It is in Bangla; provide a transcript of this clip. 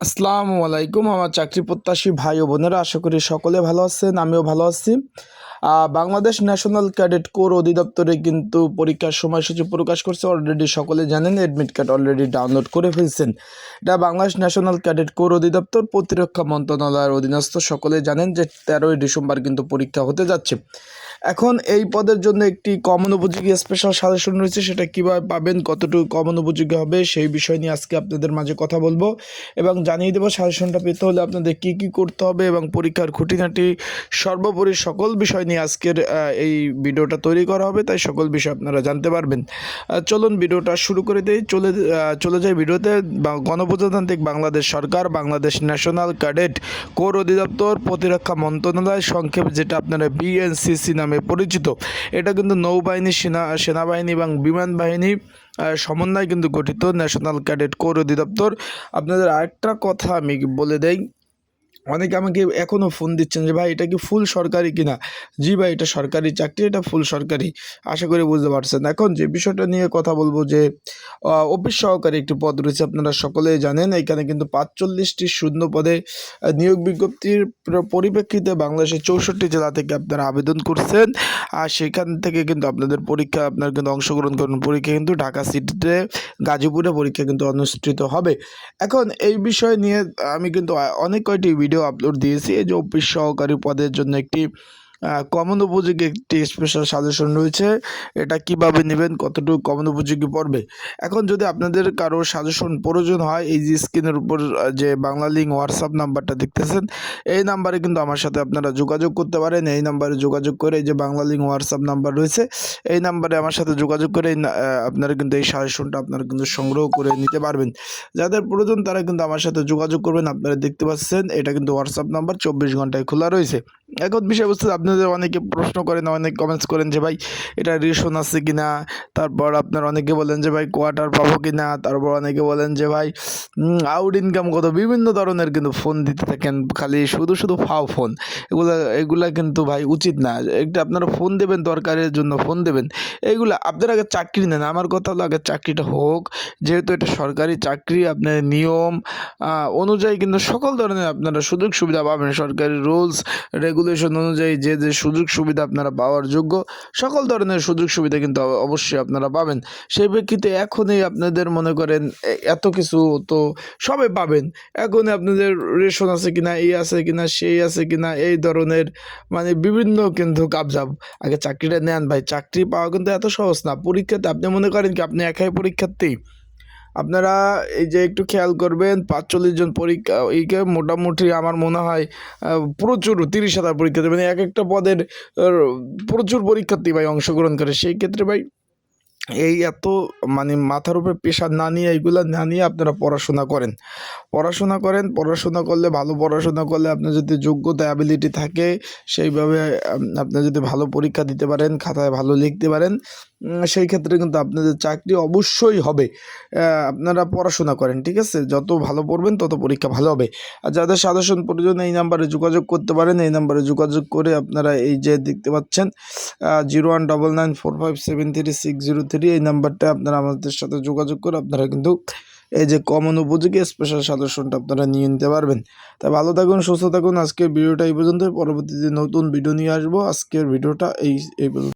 আসসালামু আলাইকুম, আমার চাকরি প্রত্যাশী ভাই ও বোনেরা, আশা করি সকলে ভালো আছেন, আমিও ভালো আছি। বাংলাদেশ ন্যাশনাল ক্যাডেট কোর অধিদপ্তরে কিন্তু পরীক্ষার সময়সূচি প্রকাশ করছে অলরেডি সকলে জানেন অ্যাডমিট কার্ড অলরেডি ডাউনলোড করে ফেলছেন। এটা বাংলাদেশ ন্যাশনাল ক্যাডেট কোর অধিদপ্তর, প্রতিরক্ষা মন্ত্রণালয়ের অধীনস্থ, সকলে জানেন যে তেরোই ডিসেম্বর কিন্তু পরীক্ষা হতে যাচ্ছে। এখন এই পদের জন্য একটি কমন উপযোগী স্পেশাল সাজেশন রয়েছে, সেটা কীভাবে পাবেন, কতটুকু কমন উপযোগী হবে, সেই বিষয় নিয়ে আজকে আপনাদের মাঝে কথা বলব। এবং জানিয়ে দেবো সাজেশনটা পেতে হলে আপনাদের কি কি করতে হবে এবং পরীক্ষার খুঁটিনাটি সর্বোপরি সকল বিষয় নিয়ে আজকের এই ভিডিওটা তৈরি করা হবে, তাই সকল বিষয় আপনারা জানতে পারবেন। চলুন ভিডিওটা শুরু করে দেই। চলে চলে যাই ভিডিওতে। গণপ্রজাতান্ত্রিক বাংলাদেশ সরকার, বাংলাদেশ ন্যাশনাল ক্যাডেট কোর অধিদপ্তর, প্রতিরক্ষা মন্ত্রণালয়, সংক্ষেপ যেটা আপনারা বিএনসিসি নামে পরিচিত। এটা কিন্তু নৌবাহিনী, সেনা, সেনাবাহিনী এবং বিমান বাহিনী সমন্বয়ে কিন্তু গঠিত ন্যাশনাল ক্যাডেট কোর অধিদপ্তর। আপনাদের আরেকটা কথা আমি বলে দেই অনেকে আমাকে এখনও ফোন দিচ্ছেন যে, ভাই, এটা কি ফুল সরকারি কিনা? জি ভাই, এটা সরকারি চাকরি, এটা ফুল সরকারি। আশা করি বুঝতে পারছেন। এখন যে বিষয়টা নিয়ে কথা বলব যে অফিস সহকারী একটি পদ রয়েছে, আপনারা সকলেই জানেন। এখানে কিন্তু পাঁচচল্লিশটি শূন্য পদে নিয়োগ বিজ্ঞপ্তির পরিপ্রেক্ষিতে বাংলাদেশের চৌষট্টি জেলা থেকে আপনারা আবেদন করছেন। আর সেখান থেকে কিন্তু আপনাদের পরীক্ষা, আপনার কিন্তু অংশগ্রহণ করুন পরীক্ষা কিন্তু ঢাকা সিটিতে, গাজীপুরে পরীক্ষা কিন্তু অনুষ্ঠিত হবে। এখন এই বিষয় নিয়ে আমি কিন্তু অনেক কয়টি ভিডিও আপলোড দিয়েছি এই যে অফিস সহকারী পদের জন্য একটি কমন উপযোগী একটি স্পেশাল সাজেশন রয়েছে। এটা কীভাবে নেবেন, কতটুকু কমন উপযোগী পড়বে? এখন যদি আপনাদের কারও সাজেশন প্রয়োজন হয়, এই যে স্ক্রিনের উপর যে বাংলা লিঙ্ক হোয়াটসঅ্যাপ নাম্বারটা দেখতেছেন, এই নাম্বারে কিন্তু আমার সাথে আপনারা যোগাযোগ করতে পারেন। এই নাম্বারে যোগাযোগ করে এই যে বাংলা লিঙ্ক হোয়াটসঅ্যাপ নাম্বার রয়েছে, এই নাম্বারে আমার সাথে যোগাযোগ করে আপনারা কিন্তু এই সাজেশনটা আপনারা কিন্তু সংগ্রহ করে নিতে পারবেন। যাদের প্রয়োজন তারা কিন্তু আমার সাথে যোগাযোগ করবেন। আপনারা দেখতে পাচ্ছেন, এটা কিন্তু হোয়াটসঅ্যাপ নাম্বার, চব্বিশ ঘন্টায় খোলা রয়েছে। এখন বিষয়বস্তু আপনাদের অনেকে প্রশ্ন করেন, অনেক কমেন্টস করেন যে, ভাই, এটা রেশন আছে কি না তারপর আপনার অনেকে বলেন যে, ভাই কোয়ার্টার পাবো কি না তারপর অনেকে বলেন যে, ভাই আউট ইনকাম কত? বিভিন্ন ধরনের কিন্তু ফোন দিতে থাকেন, খালি শুধু শুধু ফাও ফোন এগুলো, এগুলা কিন্তু ভাই উচিত না। একটা আপনারা ফোন দেবেন, দরকারের জন্য ফোন দেবেন। এইগুলো আপনার আগে চাকরি নেন। আমার কথা হলো আগে চাকরিটা হোক। যেহেতু এটা সরকারি চাকরি আপনার নিয়ম অনুযায়ী কিন্তু সকল ধরনের আপনারা সুযোগ সুবিধা পাবেন। সরকারি রুলস রেগুলেশন অনুযায়ী যে যে সুযোগ সুবিধা আপনারা পাওয়ার যোগ্য, সকল ধরনের সুযোগ সুবিধা কিন্তু অবশ্যই আপনারা পাবেন। সেই প্রেক্ষিতে এখনই আপনাদের মনে করেন এত কিছু তো সবে পাবেন। এখনই আপনাদের রেশন আছে কিনা এই আছে কিনা সেই আছে কিনা, এই ধরনের মানে বিভিন্ন কিন্তু কাবজাব আগে চাকরিটা নেন ভাই, চাকরি পাওয়া কিন্তু এত সহজ না। পরীক্ষাতে আপনি মনে করেন কি, আপনি একাই পরীক্ষার্থী? আপনারা এই যে একটু খেয়াল করবেন, পাঁচচল্লিশ জন পরীক্ষা এইকে মোটামুটি আমার মনে হয় প্রচুর, তিরিশ হাজার পরীক্ষা দেবেন এক একটা পদের প্রচুর পরীক্ষার্থী ভাই অংশগ্রহণ করে। সেই ক্ষেত্রে ভাই এই এত মানে মাথার উপরে প্রেশার না নিয়ে এইগুলো না নিয়ে আপনারা পড়াশোনা করেন। পড়াশোনা করেন, পড়াশোনা করলে ভালো পড়াশোনা করলে আপনার যদি যোগ্যতা অ্যাবিলিটি থাকে, সেইভাবে আপনি যদি ভালো পরীক্ষা দিতে পারেন, খাতায় ভালো লিখতে পারেন সেই ক্ষেত্রে কিন্তু আপনাদের চাকরি অবশ্যই হবে। আপনারা পড়াশোনা করেন, ঠিক আছে? যত ভালো পড়বেন, তত পরীক্ষা ভালো হবে। আর যাদের সাধারণ প্রয়োজন, এই নাম্বারে যোগাযোগ করতে পারেন। এই নাম্বারে যোগাযোগ করে আপনারা এই যে দেখতে পাচ্ছেন zero one double nine four five seven three six zero three এই নাম্বারটা আপনারা আমাদের সাথে যোগাযোগ করে আপনারা কিন্তু এই যে কমন উপযোগী স্পেশাল সাজেশনটা আপনারা নিয়ে নিতে পারবেন। তা ভালো থাকুন, সুস্থ থাকুন। আজকের ভিডিওটা এই পর্যন্ত পরবর্তীতে নতুন ভিডিও নিয়ে আসব। আজকের ভিডিওটা এই এই পর্যন্ত।